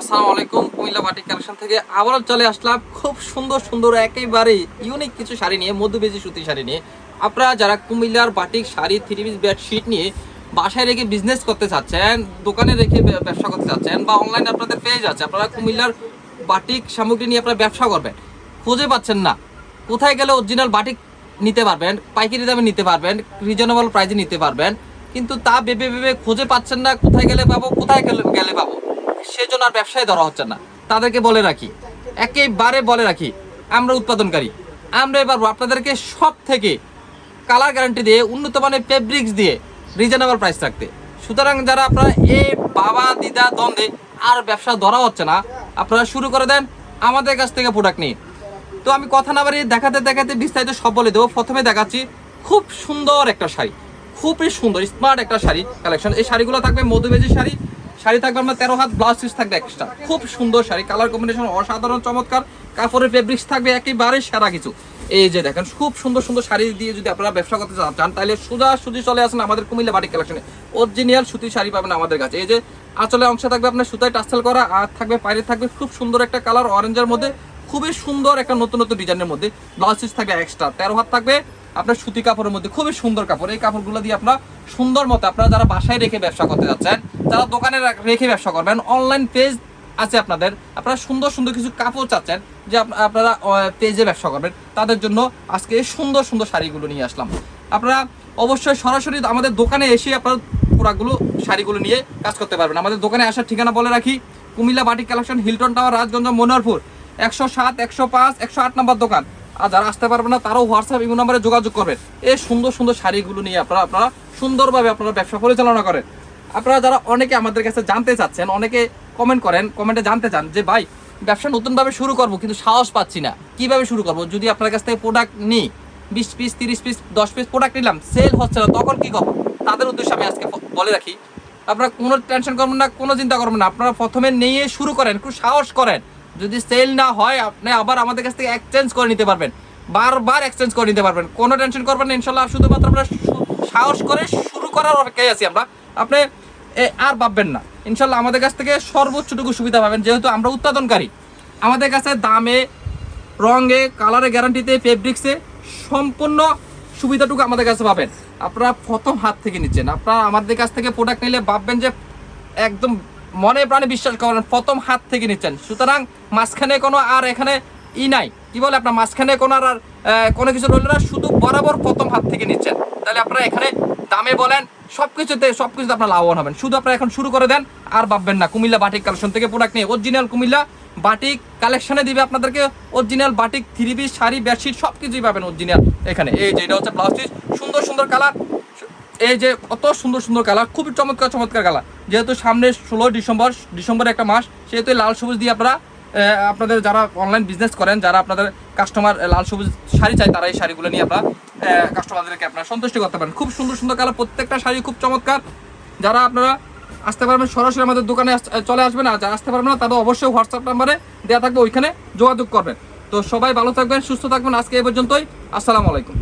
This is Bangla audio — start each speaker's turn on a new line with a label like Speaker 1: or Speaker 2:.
Speaker 1: আসসালামু আলাইকুম, কুমিল্লা কালেকশন থেকে আবারও চলে আসলাম খুব সুন্দর সুন্দর একেবারে ইউনিক কিছু শাড়ি নিয়ে মধ্যবেজি সুতি শাড়ি নিয়ে। আপনারা যারা কুমিল্লার batik sari three piece bedsheet নিয়ে বাসায় রেখে বিজনেস করতে চাচ্ছেন, দোকানে রেখে ব্যবসা করতে চাচ্ছেন বা অনলাইনে আপনাদের পেজ আছে, আপনারা কুমিল্লার বাটিক সামগ্রী নিয়ে আপনারা ব্যবসা করবেন। খুঁজে পাচ্ছেন না। কোথায় গেলে অরিজিনাল বাটিক নিতে পারবেন, পাইকারি দামে নিতে পারবেন রিজনেবল প্রাইসে নিতে পারবেন, কিন্তু তা ভেবে ভেবে খুঁজে পাচ্ছেন না, কোথায় গেলে পাবো, কোথায় গেলে পাবো। সেজন্য আর ব্যবসায় ধরা হচ্ছে না। তাদেরকে বলে রাখি, একেবারে বলে রাখি, আমরা উৎপাদনকারী। আমরা এবার আপনাদেরকে সব থেকে কালার গ্যারান্টি দিয়ে, উন্নত মানের ফেব্রিক্স দিয়ে রিজনেবল প্রাইস রাখতে। সুতরাং যারা আপনারা এ বাবা, দিদা, দ্বন্দ্বে আর ব্যবসা ধরা হচ্ছে না, আপনারা শুরু করে দেন আমাদের কাছ থেকে প্রোডাক্ট নিয়ে। তো আমি কথা না বাড়িয়ে দেখাতে দেখাতে বিস্তারিত সব বলে দেবো। প্রথমে দেখাচ্ছি খুব সুন্দর একটা শাড়ি, খুবই সুন্দর স্মার্ট একটা শাড়ি কালেকশন এই শাড়িগুলো থাকবে মধুবেজি শাড়ি শাড়ি থাকবে আপনার তেরো হাত ব্লাউজ পিস থাকবে এক্সট্রা খুব সুন্দর শাড়ি কালার কম্বিনেশন অসাধারণ, চমৎকার। কাপড়ের ফেব্রিক্স থাকবে একেবারে সেরা কিছু। এই যে দেখেন, খুব সুন্দর সুন্দর শাড়ি দিয়ে যদি আপনারা ব্যবসা করতে চান, তাহলে সোজা সুজি চলে আসেন আমাদের কুমিল্লা বাটিক কালেকশনে। অরিজিনাল সুতির শাড়ি পাবেন আমাদের কাছে। এই যে আঁচলে অংশ থাকবে আপনার সুতায় টাস্টেল করা, আর থাকবে বাইরে থাকবে খুব সুন্দর একটা কালার অরেঞ্জের মধ্যে। খুবই সুন্দর একটা নতুন নতুন ডিজাইনের মধ্যে ব্লাউজ পিস থাকবে এক্সট্রা তেরো হাত থাকবে আপনার সুতি কাপড়ের মধ্যে, খুবই সুন্দর কাপড়। এই কাপড়গুলো দিয়ে আপনার সুন্দর মতো, আপনারা যারা বাসায় রেখে ব্যবসা করতে যাচ্ছেন যারা দোকানে রেখে ব্যবসা করবেন। অনলাইন পেজ আছে আপনাদের। আপনারা সুন্দর সুন্দর কিছু কাপড় চাচ্ছেন যে আপনারা পেজে ব্যবসা করবেন। তাদের জন্য আজকে এই সুন্দর সুন্দর শাড়িগুলো নিয়ে আসলাম। আপনারা অবশ্যই সরাসরি আমাদের দোকানে এসে আপনারা প্রোডাক্টগুলো শাড়িগুলো নিয়ে কাজ করতে পারবেন। আমাদের দোকানে আসার ঠিকানা বলে রাখি, Comilla batik collection, Hilton tower, Rajganj, Manoharpur, একশো সাত, একশো পাঁচ, একশো আট নম্বর দোকান। আর যারা আসতে পারবেন না, তারাও হোয়াটসঅ্যাপ, ইমো নাম্বারে যোগাযোগ করবেন। এই সুন্দর সুন্দর শাড়িগুলো নিয়ে আপনারা আপনারা সুন্দরভাবে আপনারা ব্যবসা পরিচালনা করেন। আপনারা যারা অনেকে আমাদের কাছে জানতে চাচ্ছেন, অনেকে কমেন্ট করেন কমেন্টে জানতে চান যে, ভাই, ব্যবসা নতুনভাবে শুরু করব, কিন্তু সাহস পাচ্ছি না। কীভাবে শুরু করব? যদি আপনার কাছ থেকে প্রোডাক্ট নিই, বিশ পিস তিরিশ পিস দশ পিস প্রোডাক্ট নিলাম সেল হচ্ছে না, তখন কি করব? তাদের উদ্দেশ্যে আমি আজকে বলে রাখি। আপনারা কোনো টেনশন করবেন না, কোনো চিন্তা করবেন না। আপনারা প্রথমে নিয়ে শুরু করেন, একটু সাহস করেন। যদি সেল না হয়, আপনি আবার আমাদের কাছ থেকে এক্সচেঞ্জ করে নিতে পারবেন। বারবার এক্সচেঞ্জ করে নিতে পারবেন। কোনো টেনশন করবেন না, ইনশাল্লাহ। শুধুমাত্র আমরা সাহস করে শুরু করার অপেক্ষায় আছি আমরা। আপনি আর ভাববেন না। ইনশাল্লাহ আমাদের কাছ থেকে সর্বোচ্চটুকু সুবিধা পাবেন, যেহেতু আমরা উৎপাদনকারী। আমাদের কাছে দামে, রঙে, কালারে গ্যারান্টিতে ফেব্রিক্সে সম্পূর্ণ সুবিধাটুকু আমাদের কাছে পাবেন। আপনারা প্রথম হাত থেকে নিচ্ছেন। আপনারা আমাদের কাছ থেকে প্রোডাক্ট নিলে ভাববেন যে একদম মনে প্রাণে বিশ্বাস করেন, প্রথম হাত থেকে নিচ্ছেন। সুতরাং মাঝখানে কোনো আর এখানে ই নাই। কি বলে, আপনার মাঝখানে কোনো আর কোনো কিছু রইল না, শুধু বরাবর প্রথম হাত থেকে নিচ্ছেন। তাহলে আপনারা এখানে দামে বলেন সব কিছুতে সব কিছুতে আপনার লাভবান হবেন। শুধু আপনারা এখন শুরু করে দেন, আর ভাববেন না, কুমিল্লা বাটিক কালেকশন থেকে প্রোডাক্ট নিয়ে। অরিজিনাল কুমিল্লা বাটিক কালেকশনে দিবে আপনাদেরকে original batik three piece sari, bedsheet সব কিছুই পাবেন অরিজিনাল এখানে। এই যে, এটা হচ্ছে ব্লাউজ পিস সুন্দর সুন্দর কালার এই যে, কত সুন্দর সুন্দর কালার খুবই চমৎকার চমৎকার কালার যেহেতু সামনে ষোলো ডিসেম্বর ডিসেম্বর একটা মাস, সেহেতু লাল সবুজ দিয়ে আপনারা আপনাদের যারা অনলাইন বিজনেস করেন, যারা আপনাদের কাস্টমার লাল সবুজ শাড়ি চাই তারা এই শাড়িগুলো নিয়ে আপনারা কাস্টমারদেরকে আপনারা সন্তুষ্টি করতে পারেন। খুব সুন্দর সুন্দর কালার, প্রত্যেকটা শাড়ি খুব চমৎকার। যারা আপনারা আসতে পারবেন, সরাসরি আমাদের দোকানে চলে আসবেন, আর যারা আসতে পারবেন না, তাদের অবশ্যই হোয়াটসঅ্যাপ নাম্বারে দেওয়া থাকবে, ওইখানে যোগাযোগ করবেন। তো সবাই ভালো থাকবেন, সুস্থ থাকবেন, আজকে এই পর্যন্তই। আসসালামু আলাইকুম।